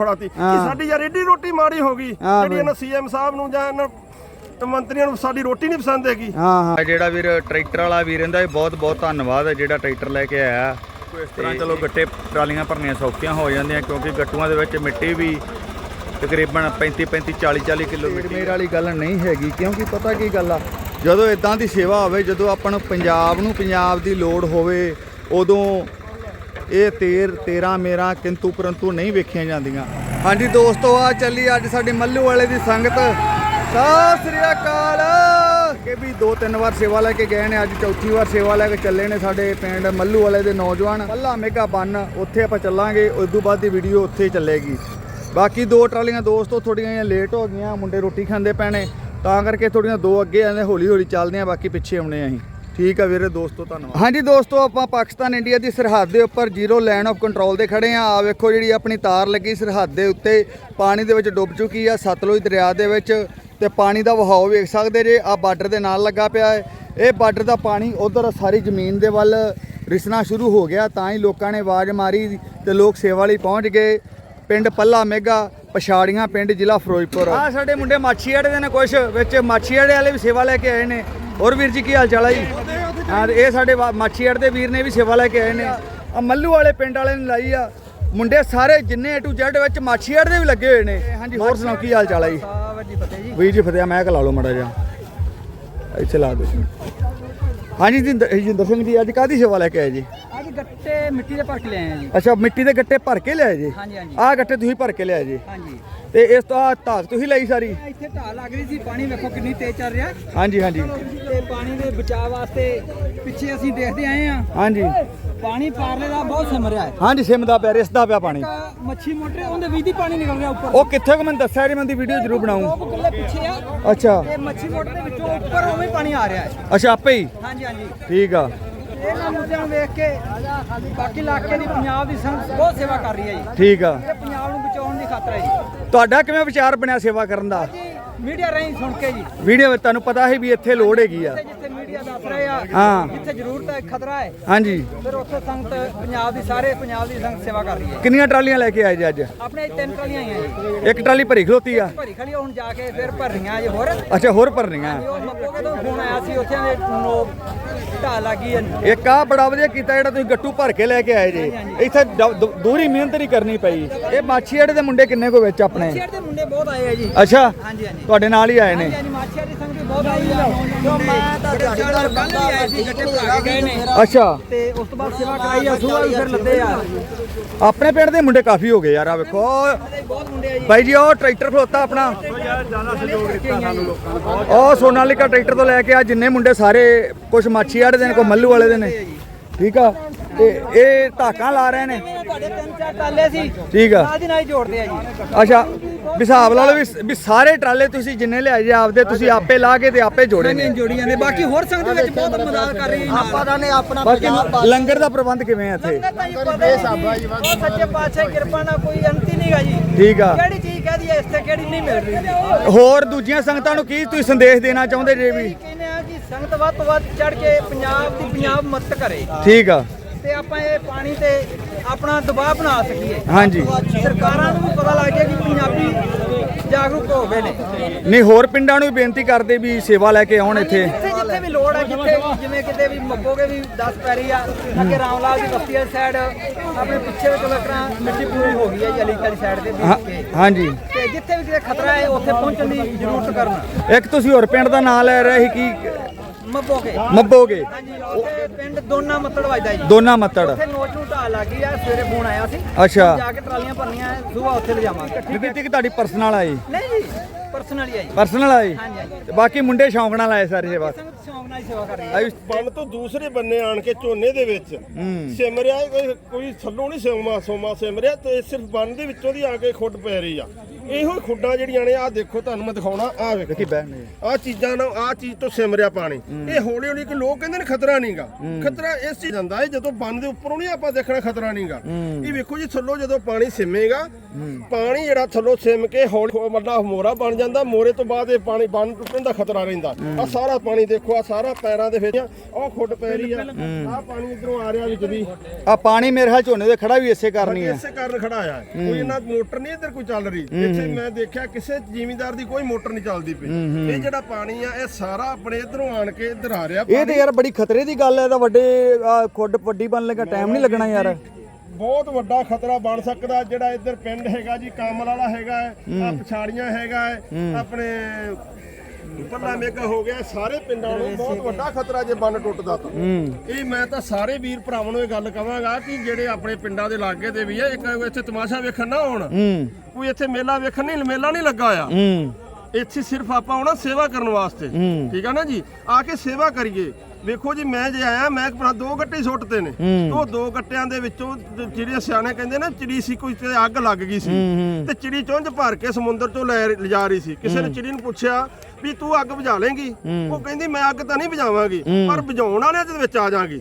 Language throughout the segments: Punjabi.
ਫੜਾਤੀ ਕਿ। ਸਾਡੀ ਯਾਰ ਏਡੀ ਰੋਟੀ ਮਾੜੀ ਹੋ ਗਈ ਜਿਹੜੀ। ਇਹਨਾਂ ਸੀਐਮ ਸਾਹਿਬ ਨੂੰ ਜਾਂ ਇਹਨਾਂ ਮੰਤਰੀਆਂ ਨੂੰ ਸਾਡੀ ਰੋਟੀ ਨਹੀਂ ਪਸੰਦ ਹੈਗੀ ਹਾਂ ਜਿਹੜਾ ਵੀਰ ਟਰੈਕਟਰ ਵਾਲਾ ਵੀਰ ਇਹਦਾ ਬਹੁਤ ਬਹੁਤ ਧੰਨਵਾਦ ਹੈ ਜਿਹੜਾ ਟਰੈਕਟਰ ਲੈ ਕੇ ਆਇਆ ਇਸ ਤਰ੍ਹਾਂ ਚਲੋ ਗੱਟੇ ਟਰਾਲੀਆਂ ਭਰਨੀਆਂ ਸੌਖੀਆਂ ਹੋ ਜਾਂਦੀਆਂ ਕਿਉਂਕਿ ਗੱਟੂਆਂ ਦੇ ਵਿੱਚ ਮਿੱਟੀ ਵੀ ਤਕਰੀਬਨ 35 35 40 40 ਕਿਲੋ ਮਿੱਟੀ ਮੇਰ ਵਾਲੀ ਗੱਲ ਨਹੀਂ ਹੈਗੀ ਕਿਉਂਕਿ ਪਤਾ ਕੀ ਗੱਲ ਆ ਜਦੋਂ ਇਦਾਂ ਦੀ ਸੇਵਾ ਹੋਵੇ ਜਦੋਂ ਆਪਾਂ ਨੂੰ ਪੰਜਾਬ ਨੂੰ ਪੰਜਾਬ ਦੀ ਲੋੜ ਹੋਵੇ ਉਦੋਂ ਇਹ ਤੇਰ ਤੇਰਾ ਮੇਰਾ ਕਿੰਤੂ ਪਰੰਤੂ ਨਹੀਂ ਵੇਖੀਆਂ ਜਾਂਦੀਆਂ। ਹਾਂਜੀ ਦੋਸਤੋ, ਆ ਚੱਲੀ ਅੱਜ ਸਾਡੀ ਮੱਲੂ ਵਾਲੇ ਦੀ ਸੰਗਤ। ਸਤਿ ਸ੍ਰੀ ਅਕਾਲ। ਕਿ ਵੀ ਦੋ ਤਿੰਨ ਵਾਰ ਸੇਵਾ ਲੈ ਕੇ ਗਏ ਨੇ, ਅੱਜ ਚੌਥੀ ਵਾਰ ਸੇਵਾ ਲੈ ਕੇ ਚੱਲੇ ਨੇ ਸਾਡੇ ਪਿੰਡ ਮੱਲੂ ਵਾਲੇ ਦੇ ਨੌਜਵਾਨ। ਪੱਲਾ ਮੇਗਾ ਬੰਨ, ਉੱਥੇ ਆਪਾਂ ਚੱਲਾਂਗੇ ਉਸ ਤੋਂ ਬਾਅਦ ਦੀ ਵੀਡੀਓ ਉੱਥੇ ਚੱਲੇਗੀ। ਬਾਕੀ ਦੋ ਟਰਾਲੀਆਂ ਦੋਸਤੋ ਥੋੜੀਆਂ ਜਿਹੀਆਂ ਲੇਟ ਹੋ ਗਈਆਂ, ਮੁੰਡੇ ਰੋਟੀ ਖਾਂਦੇ ਪੈਣੇ ਤਾਂ ਕਰਕੇ ਥੋੜੀਆਂ ਦੋ ਅੱਗੇ ਆਂਦੇ ਹੌਲੀ ਹੌਲੀ ਚੱਲਦੇ ਆ, ਬਾਕੀ ਪਿੱਛੇ ਆਉਣੇ ਆ ਅਸੀਂ। ਠੀਕ ਆ ਵੀਰੇ ਦੋਸਤੋ ਧੰਨਵਾਦ। ਹਾਂਜੀ ਦੋਸਤੋ ਆਪਾਂ ਪਾਕਿਸਤਾਨ ਇੰਡੀਆ ਦੀ ਸਰਹੱਦ ਦੇ ਉੱਪਰ ਜ਼ੀਰੋ ਲਾਈਨ ਆਫ ਕੰਟਰੋਲ ਦੇ ਖੜੇ ਆ ਆ ਵੇਖੋ ਜਿਹੜੀ ਆਪਣੀ ਤਾਰ ਲੱਗੀ ਸਰਹੱਦ ਦੇ ਉੱਤੇ ਪਾਣੀ ਦੇ ਵਿੱਚ ਡੁੱਬ ਚੁੱਕੀ ਆ ਸਤਲੁਜ ਦਰਿਆ ਦੇ ਵਿੱਚ ਤੇ ਪਾਣੀ ਦਾ ਵਹਾਅ ਵੇਖ ਸਕਦੇ ਜੇ ਆ ਬਾਰਡਰ ਦੇ ਨਾਲ ਲੱਗਾ ਪਿਆ ਹੈ। ਇਹ ਬਾਰਡਰ ਦਾ ਪਾਣੀ ਉਧਰ ਸਾਰੀ ਜ਼ਮੀਨ ਦੇ ਵੱਲ ਰਿਸਣਾ ਸ਼ੁਰੂ ਹੋ ਗਿਆ ਤਾਂ ਹੀ ਲੋਕਾਂ ਨੇ ਆਵਾਜ਼ ਮਾਰੀ ਤੇ ਲੋਕ ਸੇਵਾ ਲਈ ਪਹੁੰਚ ਗਏ। ਪਿੰਡ ਪੱਲਾ ਮੇਗਾ ਪਛਾੜੀਆਂ ਪਿੰਡ ਜ਼ਿਲ੍ਹਾ ਫਿਰੋਜ਼ਪੁਰ। ਆ ਸਾਡੇ ਮੁੰਡੇ ਮਾਛੀਆੜੇ ਦੇ ਨੇ ਕੁਛ ਵਿੱਚ ਮਾਛੀਆੜੇ ਵਾਲੇ ਵੀ ਸੇਵਾ ਲੈ ਕੇ ਆਏ ਨੇ। ਹੋਰ ਵੀਰ ਜੀ ਕੀ ਹਾਲ ਚਾਲ ਆ ਜੀ? ਹਾਂ ਇਹ ਸਾਡੇ ਮਾਛੀਆੜ ਦੇ ਵੀਰ ਨੇ ਵੀ ਸੇਵਾ ਲੈ ਕੇ ਆਏ ਨੇ। ਆ ਮੱਲੂ ਵਾਲੇ ਪਿੰਡ ਵਾਲੇ ਨੇ ਲਾਈ ਆ। ਮੁੰਡੇ ਸਾਰੇ ਜਿੰਨੇ A to Z ਵਿੱਚ ਮਾਛੀਆੜ ਦੇ ਵੀ ਲੱਗੇ ਹੋਏ ਨੇ। ਹੋਰ ਸੁਣਾਓ ਕੀ ਹਾਲ ਚਾਲ ਆ ਜੀ? ਵੀਰ ਜੀ ਫਤਿਹ ਮੈਂ ਲਾ ਲਓ ਮੜਾ ਜਾ ਇੱਥੇ ਲਾ ਦੋ ਹਾਂਜੀ ਜੀ ਜਿੰਦਰ ਸਿੰਘ ਜੀ ਅੱਜ ਕਾਦੀ ਸੇਵਾ ਲੈ ਕੇ ਆਏ ਜੀ? ਅੱਜ ਗੱਟੇ ਮਿੱਟੀ ਦੇ ਭਰ ਕੇ ਲਿਆਏ ਆ ਜੀ। ਅੱਛਾ ਮਿੱਟੀ ਦੇ ਗੱਟੇ ਭਰ ਕੇ ਲਿਆਏ ਜੀ? ਹਾਂਜੀ ਹਾਂਜੀ। ਆਹ ਗੱਟੇ ਤੁਸੀਂ ਭਰ ਕੇ ਲਿਆਏ ਜੀ? ਹਾਂਜੀ। ਤੇ ਇਸ ਤੋਂ ਆਹ ਧਾਕ ਤੁਸੀਂ ਲਈ ਸਾਰੀ? ਇੱਥੇ ਢਾਲ ਲੱਗ ਰਹੀ ਸੀ ਪਾਣੀ ਵੇਖੋ ਕਿੰਨੀ ਤੇਜ਼ ਚੱਲ ਰਿਹਾ। ਹਾਂਜੀ ਹਾਂਜੀ। ਤੇ ਪਾਣੀ ਦੇ ਬਚਾਅ ਵਾਸਤੇ ਪਿੱਛੇ ਅਸੀਂ ਦੇਖਦੇ ਆਏ ਆ ਹਾਂਜੀ। ਪਾਣੀ ਪਾਰਲੇ ਦਾ ਬਹੁਤ ਸਿਮ ਰਿਹਾ ਹੈ। ਹਾਂਜੀ ਸਿਮ ਦਾ ਪਿਆ ਰਿਸਦਾ ਪਿਆ ਪਾਣੀ। ਇੱਕ ਮੱਛੀ ਮੋਟਰ ਉਹਦੇ ਵਿੱਚ ਦੀ ਪਾਣੀ ਨਿਕਲ ਰਿਹਾ ਉੱਪਰ। ਉਹ ਕਿੱਥੇ ਕੁ ਮੈਨੂੰ ਦੱਸਿਆ ਜੀ ਮੈਂ ਦੀ ਵੀਡੀਓ ਜ਼ਰੂਰ ਬਣਾਉਂ ਉਹ ਕਿੱਲੇ ਪਿੱਛੇ ਆ। ਅੱਛਾ। ਤੇ ਮੱਛੀ ਮੋਟਰ ਦੇ ਵਿੱਚੋਂ ਉੱਪਰ ਉਵੇਂ ਹੀ ਪਾਣੀ ਆ ਰਿਹਾ ਹੈ। ਅੱਛਾ ਆਪੇ ਹੀ? ਹਾਂਜੀ ਹਾਂਜੀ। ਠੀਕ ਆ। ਇਹਨਾਂ ਮੁੱਦਿਆਂ ਨੂੰ ਵੇਖ ਕੇ ਬਾਕੀ ਇਲਾਕੇ ਦੀ ਪੰਜਾਬ ਦੀ ਸੰਗਤ ਬਹੁਤ ਸੇਵਾ ਕਰ ਰਹੀ ਹੈ ਜੀ। ਠੀਕ ਆ। ਇਹ ਪੰਜਾਬ ਨੂੰ ਬਚਾਉਣ ਦੀ ਖਾਤਰ ਹੈ ਜੀ। ਤੁਹਾਡਾ ਕਿਵੇਂ ਵਿਚਾਰ ਬਣਿਆ ਸੇਵਾ ਕਰਨ ਦਾ? ਜੀ ਮੀਡੀਆ ਰਾਹੀਂ ਸੁਣ ਕੇ ਜੀ। ਵੀਡੀਓ ਵਿੱਚ ਤੁਹਾਨੂੰ ਪਤਾ ਹੈ ਵੀ ਇੱਥੇ ਲੋੜ ਹੈਗੀ ਆ। ਜਿੱਥੇ ਜਿੱਥੇ ਮੀਡੀਆ ਦੱਸ ਰਹੇ ਆ। ਹਾਂ। ਜਿੱਥੇ ਜ਼ਰੂਰਤ ਹੈ ਖਤਰਾ ਹੈ। ਹਾਂਜੀ। ਫਿਰ ਉੱਥੇ ਸੰਗਤ ਪੰਜਾਬ ਦੀ ਸਾਰੇ ਪੰਜਾਬ ਦੀ ਸੰਗਤ ਸੇਵਾ ਕਰ ਰਹੀ ਹੈ। ਕਿੰਨੀਆਂ ਟਰਾਲੀਆਂ ਲੈ ਕੇ ਆਏ ਜੀ ਅੱਜ? ਆਪਣੇ ਇੱਥੇ ਤਿੰਨ ਟਰਾਲੀਆਂ ਆਈਆਂ ਜੀ। ਇੱਕ ਟਰਾਲੀ ਭਰੀ ਖਲੋਤੀ ਆ। ਭਰੀ ਖੜੀ ਹੁਣ ਜਾ ਕੇ ਫਿਰ ਭਰ ਰਹੀਆਂ ਜੀ ਹੋਰ। ਅੱਛਾ ਹੋਰ ਭਰਨੀਆਂ। ਉਹ ਮੱਕੋਗੇ ਤੋਂ ਫੋਨ ਆਇਆ ਸੀ ਉੱਥੇ ਦੇ ਨੋ ਢਾਹ ਲੱਗੀ ਹੈ। ਇੱਕ ਆ ਬੜਾ ਵਧੀਆ ਕੀਤਾ ਜਿਹੜਾ ਤੁਸੀਂ ਗੱਟੂ ਭਰ ਕੇ ਲੈ ਕੇ ਆਏ ਜੀ। ਇੱਥੇ ਦ- ਦ- ਦੂਰੀ ਮਿਹਨਤ ਨਹੀਂ ਕਰਨੀ ਪਈ। ਇਹ ਮਾਛੀੜੇ ਦੇ ਮੁੰਡੇ ਕਿੰਨੇ ਕੋ ਵਿੱਚ ਆਪਣੇ? ਮਾਛੀਆੜ ਦੇ ਮੁੰਡੇ ਬਹੁਤ ਆਏ ਆ ਜੀ। ਅੱਛਾ। ਹਾਂਜੀ ਹਾਂਜੀ। ਤੁਹਾਡੇ ਨਾਲ ਹੀ ਆਏ ਨੇ। ਹਾਂਜੀ ਹਾਂਜੀ ਮਾਛੀਆੜ ਦੀ ਜੋ ਮੈਂ ਤਾਂ ਦਿਹਾੜੀਦਾਰ ਬੰਦਾ ਆਏ ਸੀ ਗੱਟੇ ਭਰਾ ਕੇ ਗਏ ਨੇ ਅੱਛਾ। ਤੇ ਉਸ ਤੋਂ ਬਾਅਦ ਸੇਵਾ ਕਰਾਈ ਆ ਸੁਬਾਹ ਵੀ ਫਿਰ ਲੱਦੇ ਆ ਆਪਣੇ ਪਿੰਡ ਦੇ ਮੁੰਡੇ ਕਾਫੀ ਹੋ ਗਏ ਯਾਰ ਆ ਵੇਖੋ। ਬਹੁਤ ਮੁੰਡੇ ਆ ਜੀ ਬਾਈ ਜੀ ਉਹ ਟਰੈਕਟਰ ਖਲੋਤਾ ਆਪਣਾ। ਉਹ ਸੋਨਾਲੀਕਾ ਟਰੈਕਟਰ ਤੋਂ ਲੈ ਕੇ ਆ, ਜਿੰਨੇ ਮੁੰਡੇ ਸਾਰੇ ਕੁਝ ਮਾਛੀ ਆੜੇ ਦੇ ਨੇ, ਕੋਈ ਮੱਲੂ ਵਾਲੇ ਦੇ ਨੇ। ਠੀਕ ਆ। ਤੇ ਇਹ ਧਾਕਾਂ ਲਾ ਰਹੇ ਨੇ। ਤੁਹਾਡੇ ਤਿੰਨ ਚਾਰ ਟਾਲੇ ਸੀ ਠੀਕ ਆ। ਨਾਲ ਦੀ ਨਾਲ ਹੀ ਜੋੜਦੇ ਆ ਜੀ ਅੱਛਾ ਵੀ ਹਿਸਾਬ ਲਾ ਲਓ ਵੀ ਵੀ ਸਾਰੇ ਟਰਾਲੇ ਤੁਸੀਂ ਜਿੰਨੇ ਲਿਆਏ ਜੇ ਆਪਦੇ ਤੁਸੀਂ ਆਪੇ ਲਾ ਕੇ ਤੇ ਆਪੇ ਜੋੜੇ ਨੇ। ਜੋੜੀ ਜਾਂਦੇ। ਬਾਕੀ ਹੋਰ ਸੰਗਤ ਵਿੱਚ ਬਹੁਤ ਮਦਦ ਕਰ ਰਹੀ ਹੈ ਆਪਾਂ ਦਾ ਨੇ ਆਪਣਾ ਬਾਕੀ ਲੰਗਰ ਦਾ ਪ੍ਰਬੰਧ ਕਿਵੇਂ ਆ ਇੱਥੇ? ਉਹ ਸੱਚੇ ਪਾਤਸ਼ਾਹ ਦੀ ਕਿਰਪਾ ਨਾਲ ਕੋਈ ਅੰਤ ਹੀ ਨਹੀਂਗਾ ਜੀ। ਠੀਕ ਆ। ਕਿਹੜੀ ਚੀਜ਼ ਕਹਦੀ ਹੈ ਇੱਥੇ ਕਿਹੜੀ ਨਹੀਂ ਮਿਲ ਰਹੀ। ਹੋਰ ਦੂਜੀਆਂ ਸੰਗਤਾਂ ਨੂੰ ਕੀ ਤੁਸੀਂ ਸੰਦੇਸ਼ ਦੇਣਾ ਚਾਹੁੰਦੇ ਜੇ ਵੀ? ਕਹਿੰਦੇ ਆ ਕਿ ਸੰਗਤ ਵੱਧ ਤੋਂ ਵੱਧ ਚੜ ਕੇ ਪੰਜਾਬ ਦੀ ਪੰਜਾਬ ਮਦਦ ਕਰੇ। ਠੀਕ ਆ। ਤੇ ਆਪਾਂ ਇਹ ਪਾਣੀ ਤੇ ਆਪਣਾ ਦਬਾਅ ਬਣਾ ਸਕੀਏ। ਹਾਂਜੀ। ਸਰਕਾਰਾਂ ਨੂੰ ਵੀ ਪਤਾ ਲੱਗ ਗਿਆ ਕਿ ਪੰਜਾਬੀ ਜਾਗਰੂਕ ਹੋ ਗਏ ਨੇ। ਨਹੀਂ ਹੋਰ ਪਿੰਡਾਂ ਨੂੰ ਵੀ ਬੇਨਤੀ ਕਰਦੇ ਵੀ ਸੇਵਾ ਲੈ ਕੇ ਆਉਣ ਇੱਥੇ। ਜਿੱਥੇ ਜਿੱਥੇ ਵੀ ਲੋੜ ਹੈ ਜਿੱਥੇ ਜਿਵੇਂ ਕਿਤੇ ਵੀ ਮੱਕੋਗੇ ਵੀ 10 ਪੈਰੀ ਆ ਅੱਗੇ ਰਾਮਲਾਲ ਦੀ ਬਸਤੀ ਵਾਲੀ ਸਾਈਡ ਆਪਣੇ ਪਿੱਛੇ ਵਿੱਚ ਲੱਕੜਾਂ ਮਿੱਟੀ ਪੂਰੀ ਹੋ ਗਈ ਹੈ ਜੀ ਅਲੀ ਵਾਲੀ ਸਾਈਡ ਤੇ ਦੇਖ ਕੇ ਹਾਂਜੀ। ਤੇ ਜਿੱਥੇ ਵੀ ਕਿਤੇ ਖਤਰਾ ਹੈ ਉੱਥੇ ਪਹੁੰਚਣ ਦੀ ਜ਼ਰੂਰਤ ਕਰਨਾ। ਇੱਕ ਤੁਸੀਂ ਹੋਰ ਪਿੰਡ ਦਾ ਨਾਂ ਲੈ ਰਹੇ ਸੀ ਕੀ ਮੱਬੋਗੇ। ਮੱਬੋਗੇ। ਹਾਂਜੀ ਉੱਥੇ ਪਿੰਡ ਦੋਨਾ ਮੱਤੜ ਵੱਜਦਾ ਜੀ। ਦੋਨਾ ਮੱਤੜ। ਉੱਥੇ ਨੋਚ ਨੂੰ ਢਾਹ ਲੱਗੀ ਆ ਸਵੇਰੇ ਫੋਨ ਆਇਆ ਸੀ। ਅੱਛਾ। ਜਾ ਕੇ ਟਰਾਲੀਆਂ ਭਰਨੀਆਂ ਸੁਬਾਹ ਉੱਥੇ ਲਿਜਾਵਾਂਗੇ। ਬੀਬੀ ਕਿ ਤੁਹਾਡੀ ਪਰਸਨਲ ਆਈ ਨਹੀਂ ਜੀ ਪਰਸਨਲੀ ਆਈ ਪਰਸਨਲ ਆਈ ਹਾਂਜੀ ਹਾਂਜੀ। ਤੇ ਬਾਕੀ ਮੁੰਡੇ ਸ਼ੌਂਕ ਨਾਲ ਆਏ ਸਾਰੇ ਸੇਵਾ। ਸ਼ੌਂਕ ਨਾਲ ਹੀ ਸੇਵਾ ਕਰ ਰਹੀ ਬੰਨ ਤੋਂ ਦੂਸਰੇ ਬੰਨੇ ਆਣ ਕੇ ਝੋਨੇ ਦੇ ਵਿੱਚ। ਸਿਮਰਿਆ ਕੋਈ- ਕੋਈ ਥੱਲੋਂ ਨਹੀਂ ਸਿਮਾ ਸੋਮਾ ਸਿਮਰਿਆ ਤੇ ਸਿਰਫ ਬੰਨ ਦੇ ਵਿੱਚੋਂ ਦੀ ਆ ਕੇ ਖੁੱਡ ਪੈ ਰਹੀ ਆ। ਇਹੋ ਹੀ ਖੁੱਡਾਂ ਜਿਹੜੀਆਂ ਨੇ ਆ ਦੇਖੋ ਤੁਹਾਨੂੰ ਮੈਂ ਦਿਖਾਉਣਾ ਆ ਵੇਖੋ। ਦੇਖੀ ਬਹਿਣ ਨੇ ਆ ਚੀਜ਼ਾਂ ਨਾਲ ਆ ਚੀਜ਼ ਤੋਂ ਸਿਮਰਿਆ ਪਾਣੀ। ਇਹ ਹੌਲੀ ਹੌਲੀ ਕਿ ਲੋਕ ਕਹਿੰਦੇ ਨੇ ਖਤਰਾ ਨਹੀਂਗਾ। ਖਤਰਾ ਇਸ ਚੀਜ਼ ਜਾਂਦਾ ਹੈ ਜਦੋਂ ਬੰਨ ਦੇ ਉੱਪਰੋਂ ਨਹੀਂ ਆਪਾਂ ਦੇਖਣਾ ਖਤਰਾ ਨਹੀਂਗਾ। ਇਹ ਵੇਖੋ ਜੀ ਥੱਲੋਂ ਜਦੋਂ ਪਾਣੀ ਸਿਮੇਗਾ ਪਾਣੀ ਜਿਹੜਾ ਥੱਲੋਂ ਸਿਮ ਕੇ ਹੌਲੀ ਮੱਲਾ ਮੋਰਾ ਬਣ ਜਾਂਦਾ। ਮੋਰੇ ਤੋਂ ਬਾਅਦ ਇਹ ਪਾਣੀ ਬੰਨ ਟੁੱਟਣ ਦਾ ਖਤਰਾ ਰਹਿੰਦਾ। ਆ ਸਾਰਾ ਪਾਣੀ ਦੇਖੋ ਆ ਸਾਰਾ ਪੈਰਾਂ ਦੇ ਵਿੱਚ। ਉਹ ਖੁੱਡ ਪੈ ਰਹੀ ਆ। ਆ ਪਾਣੀ ਇਧਰੋਂ ਆ ਰਿਹਾ ਵਿੱਚ ਦੀ ਆ ਪਾਣੀ ਮੇਰੇ ਹਾਲ ਝੋਨੇ ਦੇ ਖੜਾ ਵੀ ਇਸੇ ਕਰਨੀ ਹੈ ਇਸੇ ਕਾਰਨ ਖੜਾ ਆ। ਕੋਈ ਇਹਨਾਂ ਮੋਟਰ ਨਹੀਂ ਇੱਧਰ ਕੋਈ ਚੱਲ ਰਹੀ। ਇੱਥੇ ਮੈਂ ਦੇਖਿਆ ਕਿਸੇ ਜ਼ਿਮੀਂਦਾਰ ਦੀ ਕੋਈ ਮੋਟਰ ਨਹੀਂ ਚੱਲਦੀ ਪਈ। ਇਹ ਜਿਹੜਾ ਪਾਣੀ ਆ ਇਹ ਸਾਰਾ ਆਪਣੇ ਇਧਰੋਂ ਆਣ ਕੇ ਇੱਧਰ ਆ ਰਿਹਾ ਇਹ ਤੇ ਯਾਰ ਬੜੀ ਖਤਰੇ ਦੀ ਗੱਲ ਹੈ ਤਾਂ ਵੱਡੇ ਆਹ ਖੁੱਡ ਵੱਡੀ ਬਣ ਲੱਗਾ ਟਾਈਮ ਨਹੀਂ ਲੱਗਣਾ ਯਾਰ। ਬਹੁਤ ਵੱਡਾ ਖਤਰਾ ਬਣ ਸਕਦਾ ਜਿਹੜਾ ਇੱਧਰ ਪਿੰਡ ਹੈਗਾ ਜੀ ਕਾਮਲ ਵਾਲਾ ਹੈਗਾ ਹੈ ਆ ਪਛਾੜੀਆਂ ਹੈਗਾ ਹੈ। ਆਪਣੇ ਪੱਲਾ ਮੇਗਾ ਹੋ ਗਿਆ ਸਾਰੇ ਪਿੰਡਾਂ ਨੂੰ ਬਹੁਤ ਵੱਡਾ ਖਤਰਾ ਜੇ ਬੰਨ ਟੁੱਟਦਾ ਤਾਂ। ਇਹ ਮੈਂ ਤਾਂ ਸਾਰੇ ਵੀਰ ਭਰਾਵਾਂ ਨੂੰ ਇਹ ਗੱਲ ਕਹਾਂਗਾ ਕਿ ਜਿਹੜੇ ਆਪਣੇ ਪਿੰਡਾਂ ਦੇ ਲਾਗੇ ਦੇ ਵੀ ਆ ਇੱਕ ਇੱਥੇ ਤਮਾਸ਼ਾ ਵੇਖਣ ਨਾ ਆਉਣ। ਕੋਈ ਇੱਥੇ ਮੇਲਾ ਵੇਖਣ ਨਹੀਂ ਮੇਲਾ ਨਹੀਂ ਲੱਗਾ ਆ। ਇੱਥੇ ਸਿਰਫ ਆਪਾਂ ਆਉਣਾ ਸੇਵਾ ਕਰਨ ਵਾਸਤੇ। ਠੀਕ ਆ ਨਾ ਜੀ? ਆ ਕੇ ਸੇਵਾ ਕਰੀਏ। ਵੇਖੋ ਜੀ ਮੈਂ ਜੇ ਆਇਆ ਮੈਂ ਆਪਣਾ ਦੋ ਗੱਟੇ ਸੁੱਟਦੇ ਨੇ। ਉਹ ਦੋ ਗੱਟਿਆਂ ਦੇ ਵਿੱਚੋਂ ਜਿਹੜੇ ਸਿਆਣੇ ਕਹਿੰਦੇ ਨਾ ਚਿੜੀ ਸੀ ਕੋਈ ਤੇ ਅੱਗ ਲੱਗ ਗਈ ਸੀ। ਤੇ ਚਿੜੀ ਚੁੰਝ ਭਰ ਕੇ ਸਮੁੰਦਰ ਚੋਂ ਲੈ ਲਿਜਾ ਰਹੀ ਸੀ। ਕਿਸੇ ਨੇ ਚਿੜੀ ਨੂੰ ਪੁੱਛਿਆ ਵੀ ਤੂੰ ਅੱਗ ਬੁਝਾ ਲੇਂਗੀ। ਉਹ ਕਹਿੰਦੀ ਮੈਂ ਅੱਗ ਤਾਂ ਨਹੀਂ ਬੁਝਾਵਾਂਗੀ ਪਰ ਬੁਝਾਉਣ ਵਾਲਿਆਂ ਦੇ ਵਿੱਚ ਆ ਜਾਾਂਗੀ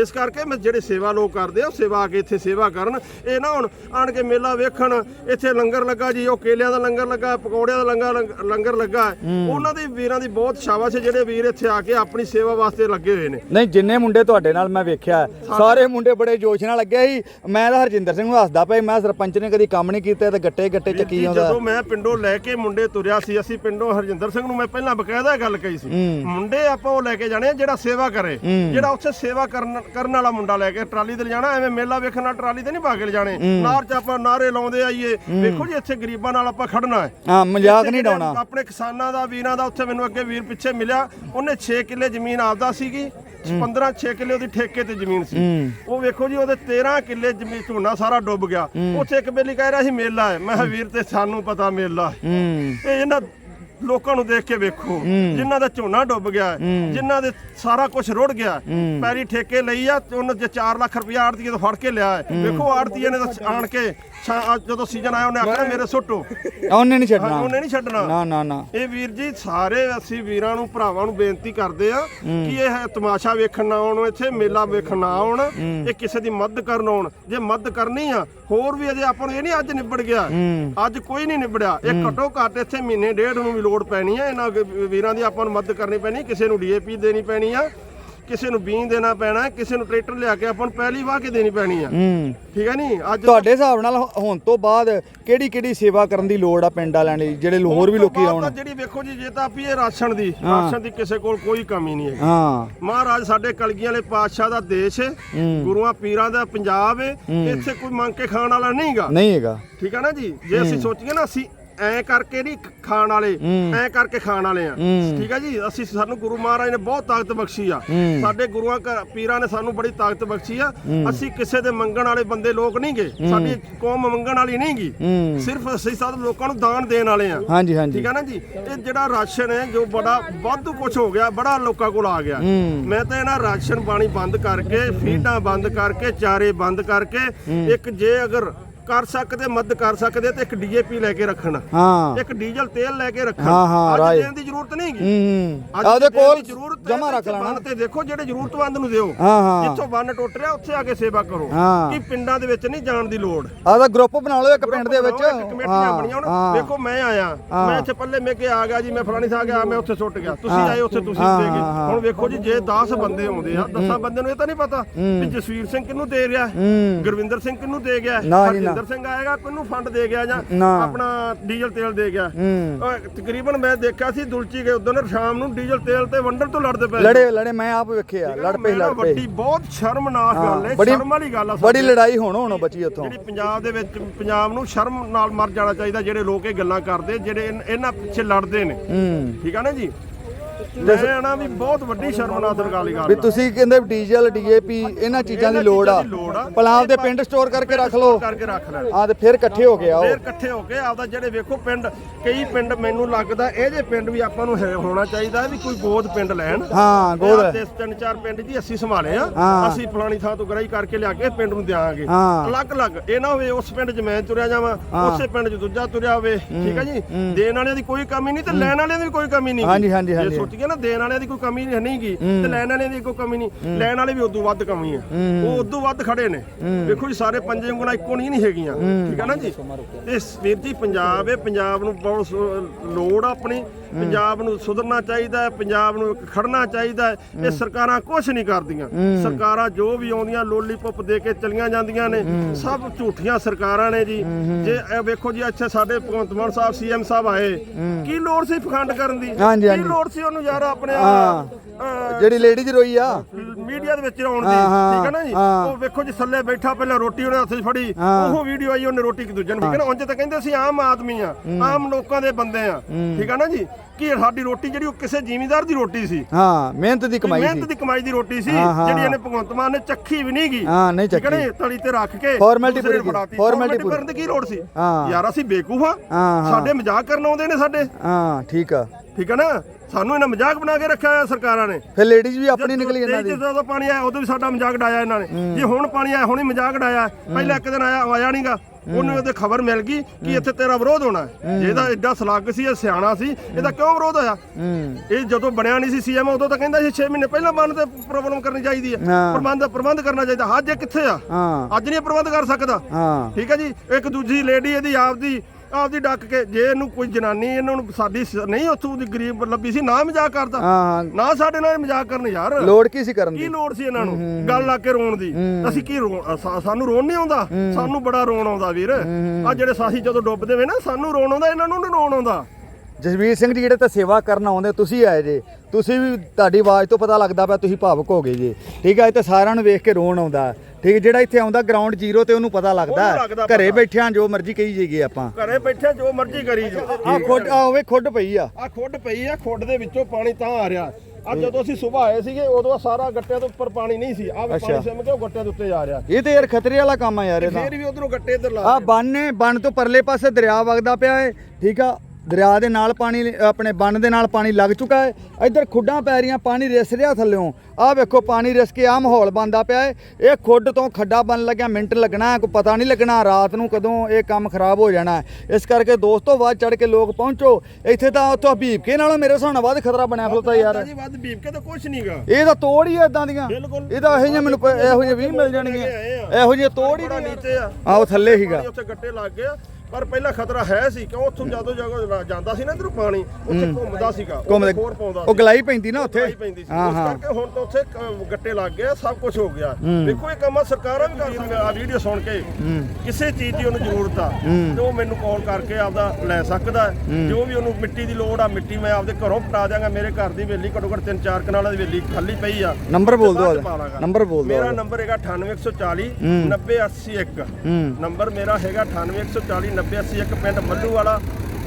ਇਸ ਕਰਕੇ ਮੈਂ ਜਿਹੜੇ ਸੇਵਾ ਲੋਕ ਕਰਦੇ ਆ ਸੇਵਾ ਆ ਕੇ ਇੱਥੇ ਸੇਵਾ ਕਰਨ। ਇਹ ਨਾ ਹੁਣ ਆਣ ਕੇ ਮੇਲਾ ਵੇਖਣ ਇੱਥੇ ਲੰਗਰ ਲੱਗਾ ਜੀ ਉਹ ਕੇਲਿਆਂ ਦਾ ਲੰਗਰ ਲੱਗਾ ਪਕੌੜਿਆਂ ਦਾ ਲੰਗਰ ਲੰਗਰ ਲੱਗਾ। ਉਹਨਾਂ ਦੇ ਵੀਰਾਂ ਦੀ ਬਹੁਤ ਸ਼ਾਬਾਸ਼ ਹੈ ਜਿਹੜੇ ਵੀਰ ਇੱਥੇ ਆ ਕੇ ਆਪਣੀ ਸੇਵਾ ਵਾਸਤੇ ਲੱਗੇ ਹੋਏ ਨੇ। ਨਹੀਂ ਜਿੰਨੇ ਮੁੰਡੇ ਤੁਹਾਡੇ ਨਾਲ ਮੈਂ ਵੇਖਿਆ ਸਾਰੇ ਮੁੰਡੇ ਬੜੇ ਜੋਸ਼ ਨਾਲ ਲੱਗੇ ਸੀ। ਮੈਂ ਤਾਂ ਹਰਜਿੰਦਰ ਸਿੰਘ ਨੂੰ ਹੱਸਦਾ ਪਿਆ ਮੈਂ ਸਰਪੰਚ ਨੇ ਕਦੀ ਕੰਮ ਨਹੀਂ ਕੀਤਾ ਤੇ ਗੱਟੇ ਗੱਟੇ ਚੱਕੀ ਆਉਂਦਾ? ਜਦੋਂ ਮੈਂ ਪਿੰਡੋਂ ਲੈ ਕੇ ਮੁੰਡੇ ਤੁਰਿਆ ਸੀ ਅਸੀਂ ਪਿੰਡੋਂ ਹਰਜਿੰਦਰ ਸਿੰਘ ਨੂੰ ਮੈਂ ਪਹਿਲਾਂ ਬਕਾਇਦਾ ਗੱਲ ਕਹੀ ਸੀ। ਮੁੰਡੇ ਆਪਾਂ ਉਹ ਲੈ ਕੇ ਜਾਣੇ ਆ ਜਿਹੜਾ ਸੇਵਾ ਕਰੇ। ਜਿਹੜਾ ਉੱਥੇ ਸੇਵਾ ਕਰਨ ਕਰਨ ਵਾਲਾ ਮੁੰਡਾ ਲੈ ਕੇ ਟਰਾਲੀ ਤੇ ਲਿਜਾਣਾ ਐਵੇਂ ਮੇਲਾ ਵੇਖਣ ਨਾਲ ਟਰਾਲੀ ਤੇ ਨਹੀਂ ਪਾ ਕੇ ਲਿਜਾਣੇ। ਨਾਰ ਚ ਆਪਾਂ ਨਾਰੇ ਲਾਉਂਦੇ ਆਈਏ। ਵੇਖੋ ਜੀ ਇੱਥੇ ਗਰੀਬਾਂ ਨਾਲ ਆਪਾਂ ਖੜਨਾ ਹੈ। ਹਾਂ ਮਜ਼ਾਕ ਨਹੀਂ ਡਾਉਣਾ। ਆਪਣੇ ਕਿਸਾਨਾਂ ਦਾ ਵੀਰਾਂ ਦਾ ਉੱਥੇ ਮੈਨੂੰ ਅੱਗੇ ਵੀਰ ਪਿੱਛੇ ਮਿਲਿਆ। ਉਹਨੇ 6 ਕਿੱਲੇ ਜ਼ਮੀਨ ਆਪਦਾ ਸੀਗੀ। 15 6 ਕਿੱਲੇ ਉਹਦੀ ਠੇਕੇ ਤੇ ਜ਼ਮੀਨ ਸੀ। ਉਹ ਵੇਖੋ ਜੀ ਉਹਦੇ 13 ਕਿੱਲੇ ਜ਼ਮੀਨ ਝੋਨਾ ਸਾਰਾ ਡੁੱਬ ਗਿਆ। ਉੱਥੇ ਇੱਕ ਬੇਲੀ ਕਹਿ ਰਿਹਾ ਸੀ ਮੇਲਾ ਹੈ। ਮੈਂ ਕਿਹਾ ਵੀਰ ਤੇ ਸਾਨੂੰ ਪਤਾ ਮੇਲਾ ਹੂੰ। ਇਹ ਇਹਨਾਂ ਲੋਕਾਂ ਨੂੰ ਦੇਖ ਕੇ ਵੇਖੋ। ਜਿਨ੍ਹਾਂ ਦਾ ਝੋਨਾ ਡੁੱਬ ਗਿਆ ਜਿਨ੍ਹਾਂ ਦੇ ਸਾਰਾ ਕੁਝ ਰੁੜ ਗਿਆ। ਪੈਰੀ ਠੇਕੇ ਲਈ ਆ ਉਹਨਾਂ ਜੇ 4 ਲੱਖ ਰੁਪਇਆ ਆੜਤੀਏ ਤੋਂ ਫੜ ਕੇ ਲਿਆ ਵੇਖੋ ਆੜਤੀਏ ਨੇ ਤਾਂ ਆਣ ਕੇ ਜਦੋਂ ਸੀਜ਼ਨ ਆਇਆ ਉਹਨੇ ਆਖਣਾ ਮੇਰੇ ਸੁੱਟੋ। ਉਹਨੇ ਨਹੀਂ ਛੱਡਣਾ। ਉਹਨੇ ਨਹੀਂ ਛੱਡਣਾ। ਨਾ ਨਾ ਨਾ। ਇਹ ਵੀਰ ਜੀ ਸਾਰੇ ਅਸੀਂ ਵੀਰਾਂ ਨੂੰ ਭਰਾਵਾਂ ਨੂੰ ਬੇਨਤੀ ਕਰਦੇ ਆ ਕਿ ਇਹ ਤਮਾਸ਼ਾ ਵੇਖਣ ਨਾ ਆਉਣ ਇੱਥੇ ਮੇਲਾ ਵੇਖਣ ਨਾ ਆਉਣ। ਇਹ ਕਿਸੇ ਦੀ ਮਦਦ ਕਰਨ ਆਉਣ। ਜੇ ਮਦਦ ਕਰਨੀ ਆ ਹੋਰ ਵੀ ਅਜੇ ਆਪਾਂ ਨੂੰ ਇਹ ਨਹੀਂ ਅੱਜ ਨਿਬੜ ਗਿਆ। ਅੱਜ ਕੋਈ ਨਹੀਂ ਨਿਬੜਿਆ। ਇਹ ਘੱਟੋ ਘੱਟ ਇੱਥੇ ਮਹੀਨੇ ਡੇਢ ਨੂੰ ਵੀ ਲੋੜ ਪੈਣੀ ਆ ਇਹਨਾਂ ਵੀਰਾਂ ਦੀ ਆਪਾਂ ਨੂੰ ਮਦਦ ਕਰਨੀ ਪੈਣੀ ਕਿਸੇ ਨੂੰ ਡੀਏਪੀ ਦੇਣੀ ਪੈਣੀ ਆ ਕਿਸੇ ਨੂੰ ਬੀਨ ਦੇਣਾ ਪੈਣਾ ਕਿਸੇ ਨੂੰ ਟਰੈਕਟਰ ਲਿਆ ਕੇ ਆਪਾਂ ਨੂੰ ਪਹਿਲੀ ਵਾਹ ਕੇ ਦੇਣੀ ਪੈਣੀ ਆ। ਹੂੰ। ਠੀਕ ਹੈ ਨਹੀਂ ਅੱਜ ਤੁਹਾਡੇ ਹਿਸਾਬ ਨਾਲ ਹੋ- ਹੋਣ ਤੋਂ ਬਾਅਦ ਕਿਹੜੀ ਕਿਹੜੀ ਸੇਵਾ ਕਰਨ ਦੀ ਲੋੜ ਆ ਪਿੰਡ ਵਾਲਿਆਂ ਦੀ ਜਿਹੜੇ ਹੋਰ ਵੀ ਲੋਕੀ ਆਉਣ? ਜਿਹੜੀ ਵੇਖੋ ਜੀ ਜੇ ਤਾਂ ਆਪੀ ਇਹ ਰਾਸ਼ਨ ਦੀ ਰਾਸ਼ਨ ਦੀ ਕਿਸੇ ਕੋਲ ਕੋਈ ਕਮੀ ਨਹੀਂ ਹੈ ਹਾਂ। ਮਹਾਰਾਜ ਸਾਡੇ ਕਲਗੀਆਂ ਵਾਲੇ ਪਾਤਸ਼ਾਹ ਦਾ ਦੇਸ਼ ਹੈ। ਗੁਰੂਆਂ ਪੀਰਾਂ ਦਾ ਪੰਜਾਬ ਹੈ। ਇੱਥੇ ਕੋਈ ਮੰਗ ਕੇ ਖਾਣ ਵਾਲਾ ਨਹੀਂਗਾ। ਨਹੀਂ ਹੈਗਾ ਠੀਕ ਹੈ ਨਾ ਜੀ? ਜੇ ਅਸੀਂ ਸੋਚੀਏ ਨਾ ਅਸੀਂ ਐ ਕਰਕੇ ਨਹੀਂ ਖਾਣ ਵਾਲੇ ਐ ਕਰਕੇ ਖਾਣ ਵਾਲੇ ਆ। ਠੀਕ ਹੈ ਜੀ? ਅਸੀਂ ਸਾਨੂੰ ਗੁਰੂ ਮਹਾਰਾਜ ਨੇ ਬਹੁਤ ਤਾਕਤ ਬਖਸ਼ੀ ਆ। ਸਾਡੇ ਗੁਰੂਆਂ ਪੀਰਾਂ ਨੇ ਸਾਨੂੰ ਬੜੀ ਤਾਕਤ ਬਖਸ਼ੀ ਆ। ਅਸੀਂ ਕਿਸੇ ਦੇ ਮੰਗਣ ਵਾਲੇ ਬੰਦੇ ਲੋਕ ਨਹੀਂਗੇ ਸਾਡੀ ਕੌਮ ਮੰਗਣ ਵਾਲੀ ਨਹੀਂਗੀ ਹੂੰ। ਸਿਰਫ ਅਸੀਂ ਸਾਰੇ ਲੋਕਾਂ ਨੂੰ ਦਾਨ ਦੇਣ ਵਾਲੇ ਆ। ਹਾਂਜੀ ਹਾਂਜੀ। ਠੀਕ ਹੈ ਨਾ ਜੀ? ਇਹ ਜਿਹੜਾ ਰਾਸ਼ਨ ਹੈ ਜੋ ਬੜਾ ਵਾਧੂ ਕੁਝ ਹੋ ਗਿਆ ਬੜਾ ਲੋਕਾਂ ਕੋਲ ਆ ਗਿਆ। ਮੈਂ ਤਾਂ ਇਹਨਾਂ ਰਾਸ਼ਨ ਪਾਣੀ ਬੰਦ ਕਰਕੇ ਫੀਡਾਂ ਬੰਦ ਕਰਕੇ ਚਾਰੇ ਬੰਦ ਕਰਕੇ ਇੱਕ ਜੇ ਅਗਰ ਕਰ ਸਕਦੇ ਮਦਦ ਕਰ ਸਕਦੇ ਤੇ ਇੱਕ ਡੀਏਪੀ ਲੈ ਕੇ ਰੱਖਣ। ਹਾਂ। ਇੱਕ ਡੀਜ਼ਲ ਤੇਲ ਲੈ ਕੇ ਰੱਖਣ। ਹਾਂ, ਹਾਂ, ਰਾਏ। ਦੇਣ ਦੀ ਜ਼ਰੂਰਤ ਨਹੀਂ ਹੈਗੀ। ਹੂੰ ਅੱਜ ਆਪਦੇ ਦੇਣ ਕੋਲ ਦੀ ਜ਼ਰੂਰਤ ਹੈ ਜਮਾ ਤੇ ਰੱਖ ਲੈਣਾ। ਬੰਨ ਤੇ ਦੇਖੋ ਜਿਹੜੇ ਜ਼ਰੂਰਤਮੰਦ ਨੂੰ ਦਿਓ। ਹਾਂ ਹਾਂ। ਜਿੱਥੋਂ ਬੰਨ ਟੁੱਟ ਰਿਹਾ ਉੱਥੇ ਆ ਕੇ ਸੇਵਾ ਕਰੋ। ਹਾਂ। ਕਿ ਪਿੰਡਾਂ ਦੇ ਵਿੱਚ ਨਹੀਂ ਜਾਣ ਦੀ ਲੋੜ। ਆਦਾ ਗਰੁੱਪ ਬਣਾ ਲਓ ਇੱਕ ਪਿੰਡ ਦੇ ਵਿੱਚ। ਬਣਾਓ, ਇੱਕ ਕਮੇਟੀਆਂ ਬਣੀਆਂ ਹੁਣ। ਹਾਂ। ਵੇਖੋ ਮੈਂ ਆਇਆ। ਮੈਂ ਇੱਥੇ ਪੱਲੇ ਮੇ ਕੇ ਆ ਗਿਆ ਜੀ ਮੈਂ ਫਲਾਣੀ ਥਾਂ ਗਿਆ ਮੈਂ ਉੱਥੇ ਸੁੱਟ ਗਿਆ। ਤੁਸੀਂ ਆਏ ਉੱਥੇ ਤੁਸੀਂ ਹਾਂ, ਦੇ ਗਏ। ਹਾਂ, ਹਾਂ। ਹੁਣ ਵੇਖੋ ਜੀ ਜੇ 10 ਬੰਦੇ ਆਉਂਦੇ ਆ 10 ਬੰਦੇ ਨੂੰ ਇਹ ਤਾਂ ਨਹੀਂ ਪਤਾ ਵੀ ਜਸਵੀਰ ਸਿੰਘ ਕਿਹਨੂੰ ਦੇ ਰਿਹਾ। ਹੂੰ। ਗੁਰਵਿੰਦਰ ਸਿੰਘ ਕਿਹਨੂੰ ਦੇ ਗਿਆ। ਨਾ ਜੀ, ਨਾ। ਹਰਜਿੰਦਰ ਸਿੰਘ ਆਏਗਾ ਕਿਹਨੂੰ ਫੰਡ ਦੇ ਗਿਆ ਜਾਂ ਨਾ। ਆਪਣਾ ਡੀਜ਼ਲ ਤੇਲ ਦੇ ਗਿਆ। ਹੂੰ। ਤਕਰੀਬਨ ਮੈਂ ਦੇਖਿਆ ਸੀ ਦੁਲਚੀ ਗਏ ਉਦੋਂ ਸ਼ਾਮ ਨੂੰ ਡੀਜ਼ਲ ਤੇਲ ਤੇ ਵੰਡਣ ਤੋਂ ਲੜਦੇ ਪਏ ਲੜੇ ਲੜੇ ਮੈਂ ਆਪ ਵੇਖਿਆ ਲੜ ਪਏ ਲੜ ਪਏ। ਵੱਡੀ ਬਹੁਤ ਸ਼ਰਮਨਾਕ ਗੱਲ ਹੈ ਬੜੀ- ਸ਼ਰਮ ਵਾਲੀ ਗੱਲ ਆ ਬੜੀ। ਲੜਾਈ ਹੁਣ ਹੁਣ ਬਚੀ ਉੱਥੋਂ। ਜਿਹੜੀ ਪੰਜਾਬ ਦੇ ਵਿੱਚ ਪੰਜਾਬ ਨੂੰ ਸ਼ਰਮ ਨਾਲ ਮਰ ਜਾਣਾ ਚਾਹੀਦਾ ਜਿਹੜੇ ਲੋਕ ਇਹ ਗੱਲਾਂ ਕਰਦੇ ਜਿਹੜੇ ਇਨ- ਇਹਨਾਂ ਪਿੱਛੇ ਲੜਦੇ ਨੇ। ਹੂੰ। ਠੀਕ ਆ ਨਾ ਜੀ? ਮੈਂ ਆਣਾ ਵੀ ਬਹੁਤ ਵੱਡੀ ਸ਼ਰਮਨਾਕ ਵਾਲੀ ਗੱਲ ਵੀ ਆ। ਤੁਸੀਂ ਕਹਿੰਦੇ ਡੀਜ਼ਲ ਡੀਏਪੀ ਇਹਨਾਂ ਚੀਜ਼ਾਂ ਦੀ ਲੋੜ ਆ। ਲੋੜ ਆ। ਪਲਾਵ ਦੇ ਪਿੰਡ ਸਟੋਰ ਕਰਕੇ ਰੱਖ ਲਓ। ਕਰਕੇ ਰੱਖ ਲੈਣ। ਆ ਤੇ ਫਿਰ ਇਕੱਠੇ ਹੋ ਕੇ ਆਓ। ਫੇਰ ਇਕੱਠੇ ਹੋ ਕੇ ਆਪਦਾ ਜਿਹੜੇ ਵੇਖੋ ਪਿੰਡ ਕਈ ਪਿੰਡ ਮੈਨੂੰ ਲੱਗਦਾ ਇਹ ਜੇ ਪਿੰਡ ਵੀ ਆਪਾਂ ਨੂੰ ਹੈ- ਹੋਣਾ ਚਾਹੀਦਾ ਵੀ ਕੋਈ ਗੋਦ ਪਿੰਡ ਲੈਣ। ਹਾਂ ਗੋਦ। ਤੇ ਤਿੰਨ ਚਾਰ ਪਿੰਡ ਜੀ ਅਸੀਂ ਸੰਭਾਲੇ ਆ। ਹਾਂ। ਅਸੀਂ ਫਲਾਣੀ ਥਾਂ ਤੋਂ ਗਰਾਈ ਕਰਕੇ ਲਿਆ ਕੇ ਪਿੰਡ ਨੂੰ ਦਿਆਂਗੇ। ਹਾਂ। ਅਲੱਗ-ਅਲੱਗ ਇਹ ਨਾ ਹੋਵੇ ਉਸ ਪਿੰਡ 'ਚ ਮੈਂ ਤੁਰਿਆ ਜਾਵਾਂ ਉਸੇ ਪਿੰਡ 'ਚ ਦੂਜਾ ਤੁਰਿਆ ਹੋਵੇ ਠੀਕ ਹੈ ਜੀ? ਦੇਣ ਵਾਲਿਆਂ ਦੀ ਕੋਈ ਕਮੀ ਨਹੀਂ ਤੇ ਲੈਣ ਵਾਲਿਆਂ ਦੀ ਵੀ ਕੋਈ ਕਮੀ ਨਹੀਂ। ਹਾਂਜੀ, ਹਾਂਜੀ, ਹਾਂਜੀ, ਜੇ ਸੋਚ ਕੇ ਨਾ ਦੇਣ ਵਾਲਿਆਂ ਦੀ ਕੋਈ ਕਮੀ ਨਹੀਂ ਗੀ ਤੇ ਲੈਣ ਵਾਲਿਆਂ ਦੀ ਕੋਈ ਕਮੀ ਨਹੀਂ। ਲੈਣ ਵਾਲੇ ਵੀ ਉਦੋਂ ਵੱਧ ਕਮੀ ਹੈ। ਉਹ ਉਦੋਂ ਵੱਧ ਖੜੇ ਨੇ। ਵੇਖੋ ਜੀ ਸਾਰੇ ਪੰਜੇ ਉਂਗਲਾਂ ਇੱਕੋ ਨਹੀਂ ਨਹੀਂ ਹੈਗੀਆਂ। ਠੀਕ ਹੈ ਨਾ ਜੀ? ਤੇ ਵੀਰ ਜੀ ਪੰਜਾਬ ਹੈ ਪੰਜਾਬ ਨੂੰ ਬਹੁਤ ਲੋੜ ਆ ਆਪਣੀ। ਪੰਜਾਬ ਨੂੰ ਸੁਧਰਨਾ ਚਾਹੀਦਾ ਹੈ ਪੰਜਾਬ ਨੂੰ ਇੱਕ ਖੜਨਾ ਚਾਹੀਦਾ ਹੈ ਇਹ ਸਰਕਾਰਾਂ ਕੁਝ ਨਹੀਂ ਕਰਦੀਆਂ। ਸਰਕਾਰਾਂ ਜੋ ਵੀ ਆਉਂਦੀਆਂ ਲੋਲੀਪੌਪ ਦੇ ਕੇ ਚਲੀਆਂ ਜਾਂਦੀਆਂ ਨੇ ਸਭ ਝੂਠੀਆਂ ਸਰਕਾਰਾਂ ਨੇ ਜੀ। ਜੇ ਇਹ ਵੇਖੋ ਜੀ ਅੱਛਾ ਸਾਡੇ ਭਗਵੰਤ ਮਾਨ ਸਾਹਿਬ ਸੀਐਮ ਸਾਹਿਬ ਆਏ ਕੀ ਲੋੜ ਸੀ ਪਖੰਡ ਕਰਨ ਦੀ? ਕੀ। ਲੋੜ ਸੀ ਉਹਨੂੰ ਯਾਰ ਆਪਣੇ ਜਿਹੜੀ ਲੇਡੀਜ਼ ਰੋਈ ਆ। ਮੀਡੀਆ ਦੇ ਵਿੱਚ ਆਉਣ ਦੀ ਠੀਕ ਹੈ ਨਾ ਜੀ। ਉਹ ਵੇਖੋ ਜੀ ਥੱਲੇ ਬੈਠਾ ਪਹਿਲਾਂ ਰੋਟੀ ਉਹਨੇ ਹੱਥ 'ਚ ਫੜੀ। ਉਹ ਵੀਡੀਓ ਆਈ ਉਹਨੇ ਰੋਟੀ ਕਿ ਦੂਜੇ ਨੂੰ। ਠੀਕ ਹੈ ਨਾ? ਉਂਝ ਤਾਂ ਕਹਿੰਦੇ ਸੀ ਆਮ ਆਦਮੀ ਆ ਆਮ ਲੋਕਾਂ ਦੇ ਬੰਦੇ ਆ। ਠੀਕ ਹੈ ਨਾ ਜੀ? ਕਿ ਸਾਡੀ ਰੋਟੀ ਜਿਹੜੀ ਉਹ ਕਿਸੇ ਜ਼ਿਮੀਂਦਾਰ ਦੀ ਰੋਟੀ ਸੀ। ਹਾਂ ਮਿਹਨਤ ਦੀ ਕਮਾਈ ਮਿਹਨਤ ਸੀ। ਦੀ ਕਮਾਈ ਦੀ ਰੋਟੀ ਸੀ ਜਿਹੜੀ। ਇਹਨੇ ਭਗਵੰਤ ਮਾਨ ਨੇ ਚੱਖੀ ਵੀ ਨਹੀਂ ਗਈ ਹਾਂ, ਨਹੀਂ ਨਾ ਚੱਖੀ। ਜੀ, ਤਲੀ ਤੇ ਰੱਖ ਕੇ ਨੂੰ ਪੂਰੀ। ਕੀਤੀ। Formality ਕਰਨ ਦੀ ਕੀ ਲੋੜ ਸੀ? ਹਾਂ। ਯਾਰ ਅਸੀਂ ਬੇਕੂਫ ਆ। ਸਾਡੇ ਮਜ਼ਾਕ ਕਰਨ ਆਉਂਦੇ ਨੇ ਸਾਡੇ। ਹਾਂ ਠੀਕ ਆ। ਠੀਕ ਹੈ ਨਾ? ਸਾਨੂੰ ਇਹਨਾਂ ਮਜ਼ਾਕ ਬਣਾ ਕੇ ਰੱਖਿਆ ਹੋਇਆ ਸਰਕਾਰਾਂ ਨੇ। ਫਿਰ ਲੇਡੀਜ਼ ਵੀ ਆਪਣੀ ਨਿਕਲੀ ਇਹਨਾਂ ਦੀ। ਜਦੋਂ ਪਾਣੀ ਆਇਆ ਉਦੋਂ ਵੀ ਸਾਡਾ ਮਜ਼ਾਕ ਡਾਇਆ ਇਹਨਾਂ ਨੇ। ਜੇ ਹੁਣ ਪਾਣੀ ਆਇਆ ਹੁਣ ਹੀ ਮਜ਼ਾਕ ਡਾਇਆ ਪਹਿਲਾਂ ਇੱਕ ਦਿਨ ਆਇਆ ਆਇਆ ਨਹੀਂਗਾ ਉਹਨੂੰ ਉਹਦੇ ਖਬਰ ਮਿਲ ਗਈ ਕਿ ਇੱਥੇ ਤੇਰਾ ਵਿਰੋਧ ਹੋਣਾ ਹੈ। ਜੇ ਇਹਦਾ ਐਡਾ ਸਲੱਗ ਸੀ ਇਹ ਸਿਆਣਾ ਸੀ। ਇਹਦਾ ਕਿਉਂ ਵਿਰੋਧ ਹੋਇਆ? ਇਹ ਜਦੋਂ ਬਣਿਆ ਨਹੀਂ ਸੀ ਸੀਐਮ ਉਦੋਂ ਤਾਂ ਕਹਿੰਦਾ ਸੀ 6 ਮਹੀਨੇ ਪਹਿਲਾਂ ਬੰਨ ਤੇ ਪ੍ਰੋਬਲਮ ਕਰਨੀ ਚਾਹੀਦੀ ਹੈ। ਪ੍ਰਬੰਧ ਪ੍ਰਬੰਧ ਕਰਨਾ ਚਾਹੀਦਾ। ਅੱਜ ਇਹ ਕਿੱਥੇ ਆ? ਅੱਜ ਨਹੀਂ ਪ੍ਰਬੰਧ ਕਰ ਸਕਦਾ। ਠੀਕ ਹੈ ਜੀ? ਇੱਕ ਦੂਜੀ ਲੇਡੀ ਇਹਦੀ ਆਪਦੀ ਆਪਦੀ ਡੱਕ ਕੇ ਜੇ ਇਹਨੂੰ ਕੋਈ ਜਨਾਨੀ ਇਹਨਾਂ ਨੂੰ ਸਾਡੀ ਸ- ਨਹੀਂ ਉੱਥੋਂ ਦੀ ਗਰੀਬ ਲੱਭੀ ਸੀ ਨਾ ਮਜ਼ਾਕ ਕਰਦਾ। ਹਾਂ ਨਾ ਸਾਡੇ ਨਾਲ ਮਜ਼ਾਕ ਕਰਨ ਯਾਰ। ਲੋੜ ਕੀ ਸੀ ਕਰਨ ਕੀ ਦੀ ਲੋੜ ਸੀ ਇਹਨਾਂ ਨੂੰ? ਗੱਲ ਲਾ ਕੇ ਰੋਣ ਦੀ। ਅਸੀਂ ਕੀ ਰੋ- ਸਾ- ਸਾਨੂੰ ਰੋਣ ਨਹੀਂ ਆਉਂਦਾ? ਸਾਨੂੰ ਬੜਾ ਰੋਣ ਆਉਂਦਾ ਵੀਰ। ਆ ਜਿਹੜੇ ਸਾਹੀ ਜਦੋਂ ਡੁੱਬਦੇ ਵੇ ਨਾ ਸਾਨੂੰ ਰੋਣ ਆਉਂਦਾ ਇਹਨਾਂ ਨੂੰ ਨੀ ਰੋਣ ਆਉਂਦਾ। ਜਸਵੀਰ ਸਿੰਘ ਜੀ ਜਿਹੜੇ ਤਾਂ ਸੇਵਾ ਕਰਨ ਆਉਂਦੇ ਤੁਸੀਂ ਆਏ ਜੇ। ਤੁਸੀਂ ਵੀ ਤੁਹਾਡੀ ਆਵਾਜ਼ ਤੋਂ ਪਤਾ ਲੱਗਦਾ ਪਿਆ ਤੁਸੀਂ ਭਾਵੁਕ ਹੋ ਗਏ ਜੀ। ਠੀਕ ਹੈ ਇਹ ਤਾਂ ਸਾਰਿਆਂ ਨੂੰ ਵੇਖ ਕੇ ਰੋਣ ਆਉਂਦਾ। ਠੀਕ ਹੈ, ਜਿਹੜਾ ਇੱਥੇ ਆਉਂਦਾ ਗਰਾਊਂਡ ਜ਼ੀਰੋ ਤੇ ਉਹਨੂੰ ਪਤਾ ਲੱਗਦਾ। ਉਹਨੂੰ ਲੱਗਦਾ ਘਰੇ ਪਤਾ। ਬੈਠਿਆਂ ਜੋ ਮਰਜ਼ੀ ਕਹੀ ਜਾਈਏ ਆਪਾਂ। ਘਰੇ ਬੈਠੇ ਜੋ ਮਰਜ਼ੀ ਕਰੀ ਜੋ ਆ ਖੁੱਡ ਆ ਹੋਵੇ ਖੁੱਡ ਪਈ ਆ। ਆ ਖੁੱਡ ਪਈ ਆ ਖੁੱਡ ਦੇ ਵਿੱਚੋਂ ਪਾਣੀ ਤਾਂ ਆ ਰਿਹਾ। ਅੱਜ ਜਦੋਂ ਅਸੀਂ ਸਵੇਰ ਆਏ ਸੀਗੇ ਉਦੋਂ ਸਾਰਾ ਗੱਟਿਆਂ ਤੋਂ ਉੱਪਰ ਪਾਣੀ ਨਹੀਂ ਸੀ। ਆ ਅੱਛਾ। ਪਾਣੀ ਸਿਮ ਕੇ ਉਹ ਗੱਟਿਆਂ ਦੇ ਉੱਤੇ ਜਾ ਰਿਹਾ। ਇਹ ਤੇ ਯਾਰ ਖਤਰੇ ਵਾਲਾ ਕੰਮ ਆ ਯਾਰ ਇਹਦਾ। ਫੇਰ ਵੀ ਉਧਰੋਂ ਗੱਟੇ ਇੱਧਰ ਲਾ ਆ। ਬੰਨ ਹੈ ਬੰਨ ਤੋਂ ਪਰਲੇ ਪਾਸੇ ਦਰਿਆ ਵਗਦਾ ਪਿਆ ਹੈ ਠੀਕ ਆ? ਦਰਿਆ ਦੇ ਨਾਲ ਪਾਣੀ ਆਪਣੇ ਬੰਨ ਦੇ ਨਾਲ ਪਾਣੀ ਲੱਗ ਚੁੱਕਾ ਹੈ। ਇੱਧਰ ਖੁੱਡਾਂ ਪੈ ਰਹੀਆਂ ਪਾਣੀ ਰਿਸ ਰਿਹਾ ਥੱਲਿਓਂ। ਆਹ ਵੇਖੋ ਪਾਣੀ ਰਿਸ ਕੇ ਆ ਮਾਹੌਲ ਬਣਦਾ ਪਿਆ ਹੈ। ਇਹ ਖੁੱਡ ਤੋਂ ਖੱਡਾ ਬਣ ਲੱਗਿਆ ਮਿੰਟ ਲੱਗਣਾ ਕੋਈ ਪਤਾ ਨਹੀਂ ਲੱਗਣਾ ਰਾਤ ਨੂੰ ਕਦੋਂ ਇਹ ਕੰਮ ਖਰਾਬ ਹੋ ਜਾਣਾ। ਇਸ ਕਰਕੇ ਦੋਸਤੋ ਵੱਧ ਚੜ ਕੇ ਲੋਕ ਪਹੁੰਚੋ। ਇੱਥੇ ਤਾਂ ਉੱਥੋਂ ਹਬੀਬ ਕੇ ਨਾਲੋਂ ਮੇਰੇ ਹਿਸਾਬ ਨਾਲ ਵੱਧ ਖਤਰਾ ਬਣਿਆ ਖਲੋਤਾ ਯਾਰ। ਜੀ ਵੱਧ ਬੀਬ ਕੇ ਤਾਂ ਕੁਝ ਨਹੀਂਗਾ ਇਹ ਤਾਂ ਤੋੜ ਹੀ ਇਦਾਂ ਦੀਆਂ। ਇਹ ਤਾਂ ਇਹੋ ਜਿਹੀਆਂ ਮੈਨੂੰ ਇਹੋ ਜਿਹੇ ਵੀ ਮਿਲ ਜਾਣਗੀਆਂ। ਇਹੋ ਜਿਹੀਆਂ ਤੋੜ ਹੀ ਨੀਚੇ ਆ। ਥੱਲੇ ਹੀਗਾ ਉੱਥੇ ਗੱਟੇ ਲੱਗ ਗਏ ਪਰ ਪਹਿਲਾਂ ਖਤਰਾ ਹੈ ਸੀ ਕਿਉਂ ਉੱਥੋਂ ਜਦੋਂ ਜਦੋਂ ਜਾਂਦਾ ਸੀ ਨਾ ਇਧਰੋਂ ਪਾਣੀ ਉੱਥੇ ਘੁੰਮਦਾ ਸੀਗਾ ਘੁੰਮਦੇ ਹੋਰ ਪਾਉਂਦਾ ਉਹ ਗਲਾਈ ਪੈਂਦੀ ਨਾ ਉੱਥੇ? ਗਲਾਈ ਪੈਂਦੀ ਸੀ। ਕਰਕੇ ਹੁਣ ਤਾਂ ਉੱਥੇ ਕ- ਗੱਟੇ ਲੱਗ ਗਏ ਸਭ ਕੁਝ ਹੋ ਗਿਆ। ਦੇਖੋ ਇਹ ਕੰਮ ਸਰਕਾਰਾਂ ਵੀ ਕਰ ਸਕਦੀਆਂ ਆ ਵੀਡੀਓ ਸੁਣ ਕੇ। ਕਿਸੇ ਚੀਜ਼ ਦੀ ਉਹਨੂੰ ਜ਼ਰੂਰਤ ਆ ਤੇ ਉਹ ਮੈਨੂੰ ਕਾਲ ਕਰਕੇ ਆਪਦਾ ਲੈ ਸਕਦਾ ਹੈ। ਜੋ ਵੀ ਉਹਨੂੰ ਮਿੱਟੀ ਦੀ ਲੋੜ ਆ ਮਿੱਟੀ ਮੈਂ ਆਪਦੇ ਘਰੋਂ ਪਟਾ ਦਿਆਂਗਾ ਮੇਰੇ ਘਰ ਦੀ ਵੇਲੀ ਘੱਟੋ ਘੱਟ 3-4 ਕਨਾਲਾਂ ਦੀ ਵੇਲੀ ਖਾਲੀ ਪਈ ਆ ਨੰਬਰ ਬੋਲ ਦਿਓ ਲਾਂਗਾ। ਨੰਬਰ ਬੋਲ ਦਿਓ ਮੇਰਾ ਆਦਾ। ਨੰਬਰ ਹੈਗਾ 98140 ਹੂੰ। 9081 ਹੂੰ। ਨੰਬਰ ਮੇਰਾ ਹੈਗਾ 98140 9081 ਪਿੰਡ ਮੱਲੂ ਵਾਲਾ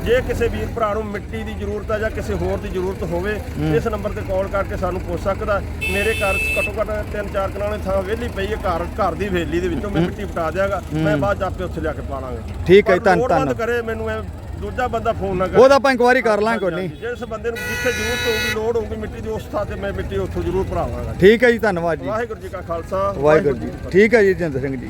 ਜੇ ਕਿਸੇ ਵੀਰ ਭਰਾ ਨੂੰ ਮਿੱਟੀ ਦੀ ਜ਼ਰੂਰਤ ਹੈ ਜਾਂ ਕਿਸੇ ਹੋਰ ਦੀ ਜ਼ਰੂਰਤ ਹੋਵੇ ਇਸ ਨੰਬਰ ਤੇ ਕਾਲ ਕਰਕੇ ਸਾਨੂੰ ਪੁੱਛ ਸਕਦਾ ਮੇਰੇ ਘਰ ਘੱਟੋ ਘੱਟ ਤਿੰਨ ਚਾਰ ਕਨਾਲੇ ਥਾਂ ਵਿਹਲੀ ਪਈ ਹੈ ਘਰ ਘਰ ਦੀ ਹਵੇਲੀ ਦੇ ਵਿੱਚੋਂ ਮੈਂ ਮਿੱਟੀ ਪਟਾ ਦਿਆਂਗਾ ਮੈਂ ਬਾਅਦ 'ਚ ਆਪੇ ਉੱਥੇ ਜਾ ਕੇ ਪਾ ਲਾਂਗਾ ਠੀਕ ਹੈ ਜੀ, ਧੰਨ- ਧੰਨ। ਕਰੇ ਮੈਨੂੰ ਇਹ ਦੂਜਾ ਬੰਦਾ ਫੋਨ ਨਾ ਕਰੇ। ਉਹਦਾ ਆਪਾਂ ਇਨਕੁਆਇਰੀ ਕਰ ਲਾਂਗੇ ਕੋਈ ਨਹੀਂ। ਜਿਸ ਬੰਦੇ ਨੂੰ ਜਿੱਥੇ ਜ਼ਰੂਰਤ ਹੋਊਗੀ ਲੋੜ ਹੋਊਗੀ ਮਿੱਟੀ ਦੀ ਉਸ ਥਾਂ ਤੇ ਮੈਂ ਮਿੱਟੀ ਉੱਥੋਂ ਜ਼ਰੂਰ ਭਰਾਵਾਂਗਾ। ਠੀਕ ਹੈ ਜੀ ਧੰਨਵਾਦ ਜੀ। ਵਾਹਿਗੁਰੂ ਜੀ ਕਾ ਖਾਲਸਾ ਵਾਹਿਗੁਰੂ ਜੀ ਠੀਕ ਹੈ ਜੀ ਜਿੰਦਰ ਸਿੰਘ ਜੀ।